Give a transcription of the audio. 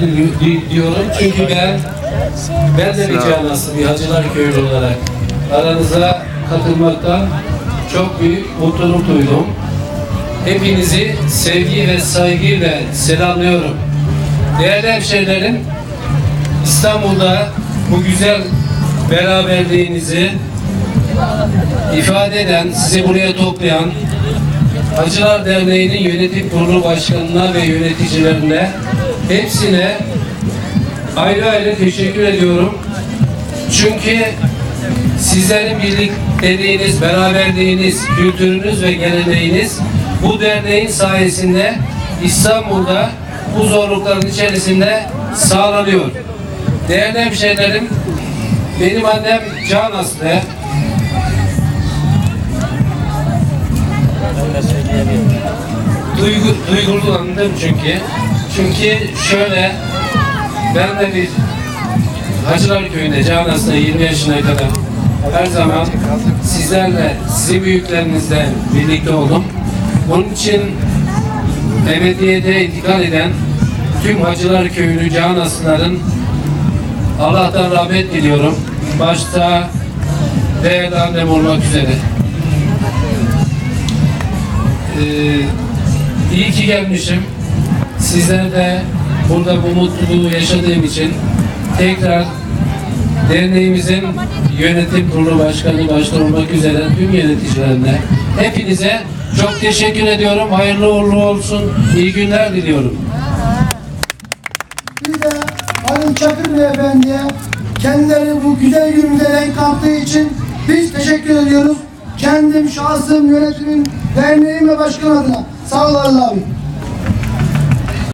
di- diyorum çünkü ben ben de bir canlısı bir Hacılar Köyü olarak aranıza katılmaktan çok büyük mutluluk duydum. Hepinizi sevgi ve saygıyla selamlıyorum. Değerli hemşehrilerim, İstanbul'da bu güzel beraberliğinizi ifade eden, sizi buraya toplayan Hacılar Derneği'nin yönetim kurulu başkanına ve yöneticilerine hepsine ayrı ayrı teşekkür ediyorum. Çünkü sizlerin birlikteliğiniz, beraberliğiniz, kültürünüz ve geleneğiniz bu derneğin sayesinde İstanbul'da bu zorlukların içerisinde sağlanıyor. Değerli hemşehrilerim, benim annem Can Aslı, Duygu, duygulandım çünkü. Çünkü şöyle, ben de bir Hacılar Köyü'nde Canas'ta 20 yaşına kadar her zaman sizlerle, sizin büyüklerinizle birlikte oldum. Bunun için ebediyete intikal eden tüm Hacılar Köyü'nü Canaslıların Allah'tan rahmet diliyorum. Başta değerli annem olmak üzere. Ee, iyi ki gelmişim. Sizler de burada bu mutluluğu yaşadığım için tekrar derneğimizin yönetim kurulu başkanı başta olmak üzere tüm yöneticilerine hepinize çok teşekkür ediyorum. Hayırlı uğurlu olsun. İyi günler diliyorum. Bir de Halil Çakır Beyefendi'ye kendileri bu güzel günümüze renk kattığı için biz teşekkür ediyoruz. Kendim, şahsım, yönetimin, derneğim ve başkan adına. Sağ ol abi.